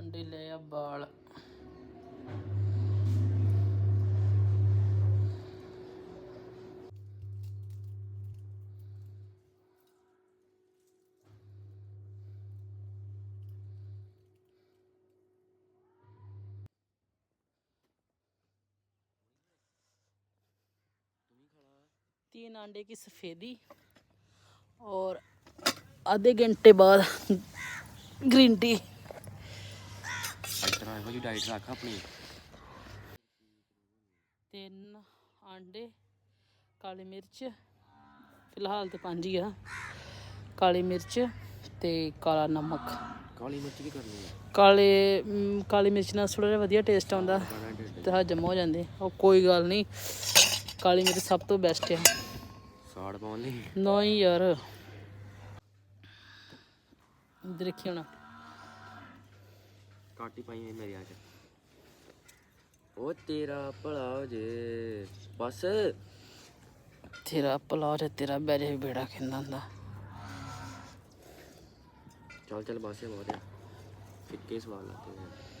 ਮੁੰਡੇ ਲੈ ਆ ਬਾਲ तीन अंडे की सफ़ेदी और आधे घंटे बाद ग्रीन टी ਤਰ੍ਹਾਂ ਇਹੋ ਜਿਹੀ ਡਾਈਟ ਰੱਖ ਆਪਣੀ। ਤਿੰਨ ਆਂਡੇ ਕਾਲੀ ਮਿਰਚ ਫਿਲਹਾਲ ਤੇ ਪੰਜ ਹੀ ਆ। ਕਾਲੀ ਮਿਰਚ ਤੇ ਕਾਲਾ ਨਮਕ। ਕਾਲੀ ਮਿਰਚ ਕੀ ਕਰਨੀ ਹੈ ਕਾਲੇ ਮ, ਕਾਲੀ ਮਿਰਚ ਨਾਲ ਥੋੜਾ ਜਿਹਾ ਵਧੀਆ ਟੇਸਟ ਆਉਂਦਾ ਤੇ ਹਜਮ ਹੋ ਜਾਂਦੇ। ਉਹ ਕੋਈ ਗੱਲ ਨਹੀਂ ਕਾਲੀ ਮਿਰਚ ਸਭ ਤੋਂ ਬੈਸਟ ਆ। ਸਾੜ ਪਾਉਣ ਲਈ? ਨਹੀਂ ਯਾਰ। ਦੇਖੀ ਹੁਣ। ਹੀ ਪਾਈ ਹੋਈ ਮੇਰੇ ਆ ਚ। ਉਹ ਤੇਰਾ ਭਲਾ ਹੋ ਜੇ। ਬਸ। ਤੇਰਾ ਪਲਾਟ ਤੇ ਤੇਰਾ ਬੈਰੇ ਬੇੜਾ ਕਹਿੰਦਾ ਹੁੰਦਾ। ਚੱਲ ਚੱਲ ਬਸ ਬਹੁਤ ਆ। ਫਿੱਕੇ ਸਵਾਲ ਲੱਗਦੇ ਨੇ